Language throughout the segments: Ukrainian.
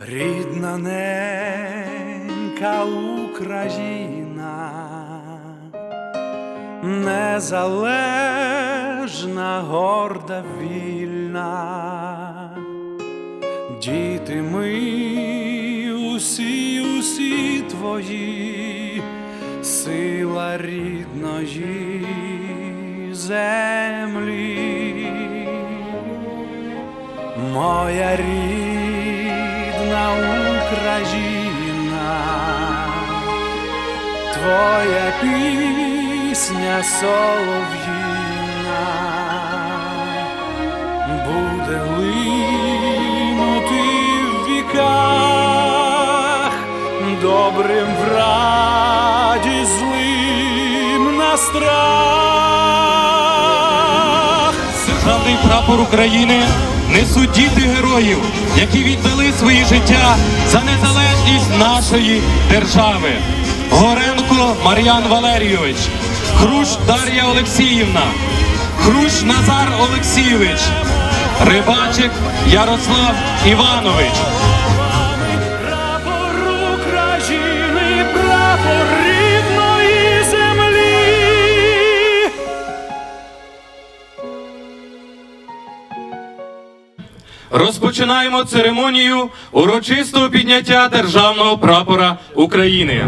Рідна ненька Україна, незалежна, горда, вільна, діти ми усі, усі твої, сила рідної землі. Моя рідна Україна, твоя пісня солов'їна буде линути в віках, добрим в раді, злим на страх. Державний прапор України несуть діти героїв, які віддали свої життя за незалежність нашої держави. Горенко Мар'ян Валерійович, Хрущ Дар'я Олексіївна, Хрущ Назар Олексійович, Рибачик Ярослав Іванович. Прапор України, прапор Розпочинаємо церемонію урочистого підняття державного прапора України.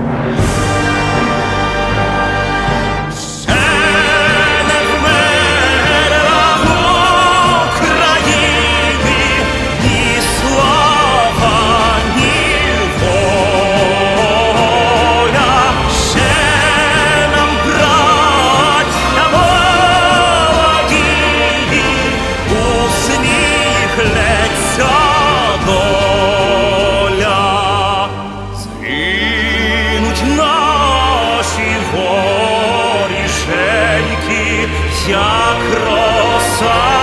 Як роса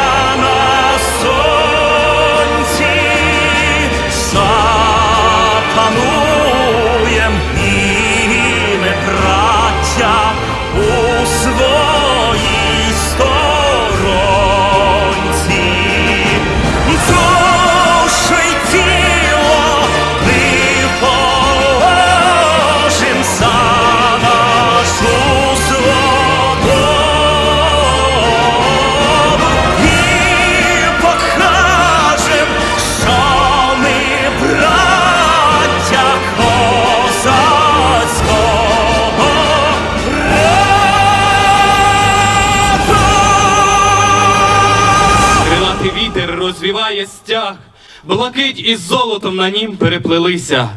розвіває стяг, блакить із золотом на нім переплелися.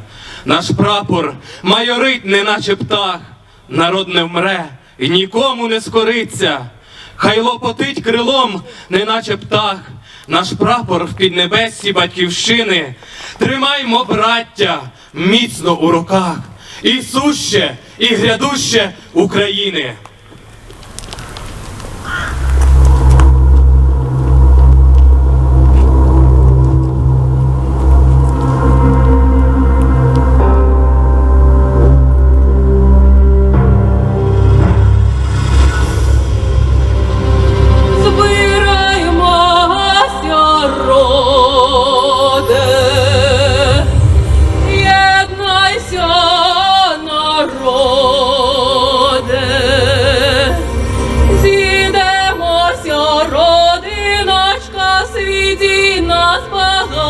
Наш прапор майорить, неначе птах, народ не вмре і нікому не скориться. Хай лопотить крилом, неначе птах, наш прапор в піднебессі батьківщини. Тримаймо, браття, міцно у руках, і суще, і грядуще України.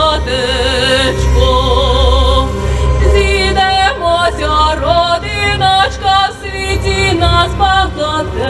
братечко, зійдемося, родиночка в світі нас багато.